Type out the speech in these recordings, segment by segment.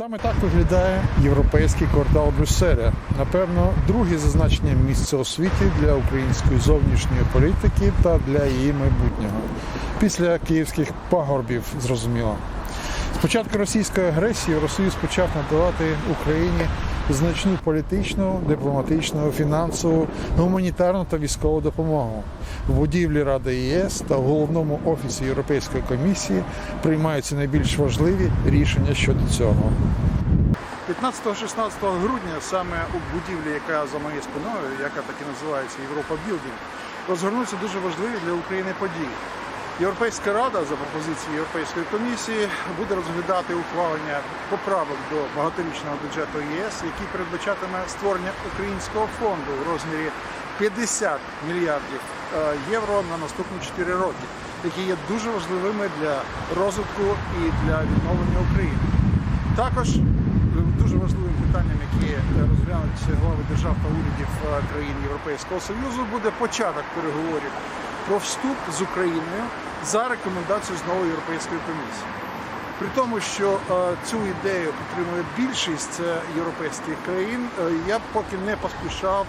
Саме так виглядає європейський квартал Брюсселя. Напевно, друге зазначення місце у світі для української зовнішньої політики та для її майбутнього. Після київських пагорбів, зрозуміло. Спочатку російської агресії Росію почав надавати Україні значну політичну, дипломатичну, фінансову, гуманітарну та військову допомогу. В будівлі Ради ЄС та в головному офісі Європейської комісії приймаються найбільш важливі рішення щодо цього. 15-16 грудня саме у будівлі, яка за моєю спиною, яка так і називається Європа Білдінг, розгорнуться дуже важливі для України події. Європейська рада за пропозицією Європейської комісії буде розглядати ухвалення поправок до багаторічного бюджету ЄС, який передбачатиме створення українського фонду у розмірі 50 мільярдів е, євро на наступні 4 роки, які є дуже важливими для розвитку і для відновлення України. Також е, дуже важливим питанням, які е, розглянуть глави держав та урядів країн Європейського Союзу, буде початок переговорів про вступ з Україною за рекомендацією з нової Європейської комісії. При тому, що е, цю ідею підтримує більшість е, європейських країн, е, я поки не поспішав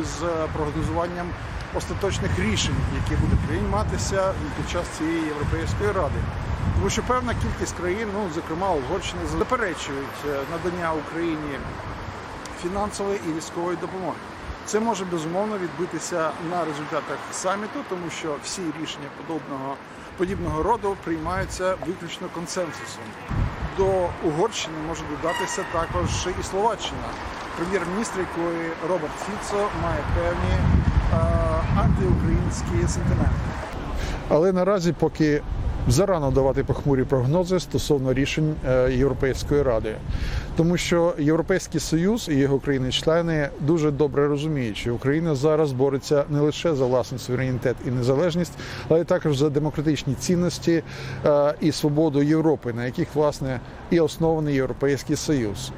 із прогнозуванням остаточних рішень, які будуть прийматися під час цієї європейської ради. Тому що певна кількість країн, ну зокрема Угорщина, заперечують надання Україні фінансової і військової допомоги. Це може безумовно відбитися на результатах саміту, тому що всі рішення подобного подібного роду приймаються виключно консенсусом. До Угорщини може додатися також і Словаччина, прем'єр-міністр якої Роберт Фіцо має певні е, антиукраїнські сентименти. Але наразі поки зарано давати похмурі прогнози стосовно рішень е, Європейської ради, тому що Європейський Союз і його країни-члени дуже добре розуміють, що Україна зараз бореться не лише за власний суверенітет і незалежність, але також за демократичні цінності е, і свободу Європи, на яких власне і оснований Європейський Союз.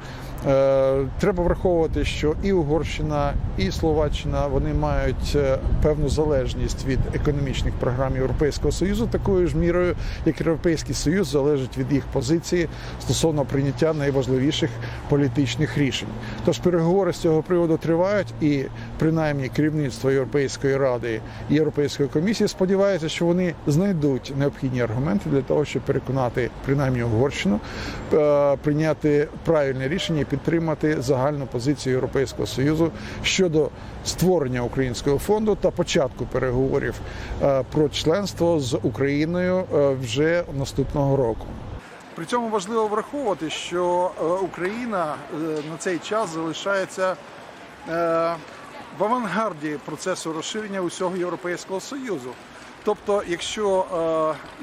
Е, Треба враховувати, що і Угорщина, і Словаччина вони мають е, певну залежність від економічних програм Європейського союзу, такою ж мірою, як Європейський Союз залежить від їх позиції стосовно прийняття найважливіших політичних рішень. Тож переговори з цього приводу тривають, і принаймні керівництво Європейської ради і Європейської комісії сподіваються, що вони знайдуть необхідні аргументи для того, щоб переконати принаймні Угорщину е, прийняти правильне рішення підтримати загальну позицію Європейського союзу щодо створення українського фонду та початку переговорів е, про членство з Україною е, вже наступного року. При цьому важливо враховувати, що е, Україна на цей час залишається в авангарді процесу розширення усього Європейського Союзу. Тобто, якщо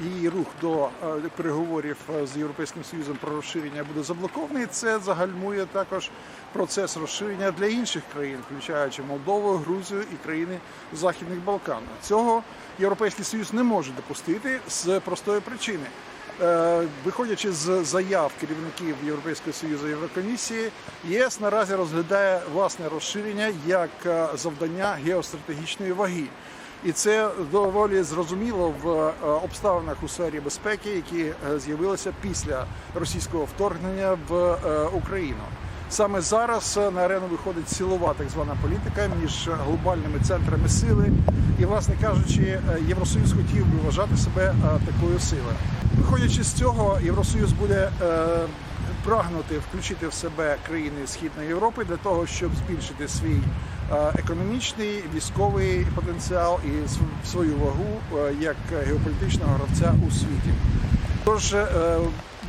е, її рух до е, переговорів е, з Європейським Союзом про розширення буде заблокований, це загальмує також процес розширення для інших країн, включаючи Молдову, Грузію і країни Західних Балкан. Цього Європейський Союз не може допустити з простої причини. Виходячи з заяв керівників Європейського союзу Єврокомісії, ЄС наразі розглядає власне розширення як завдання геостратегічної ваги. І це доволі зрозуміло в е, обставинах у сфері безпеки, які е, з'явилися після російського вторгнення в е, Україну. Саме зараз на арену виходить силова так звана політика між глобальними центрами сили. І, власне кажучи, Євросоюз хотів би вважати себе такою силою. Виходячи з цього, Євросоюз буде прагнути включити в себе країни Східної Європи для того, щоб збільшити свій економічний військовий потенціал і свою вагу е, як геополітичного гравця у світі. Тож е,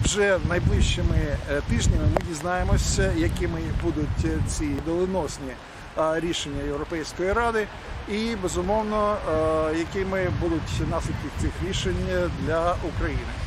вже найближчими е, тижнями ми дізнаємося, якими будуть е, ці доленосні е, рішення Європейської ради, і безумовно, е, якими будуть наслідки цих рішень для України.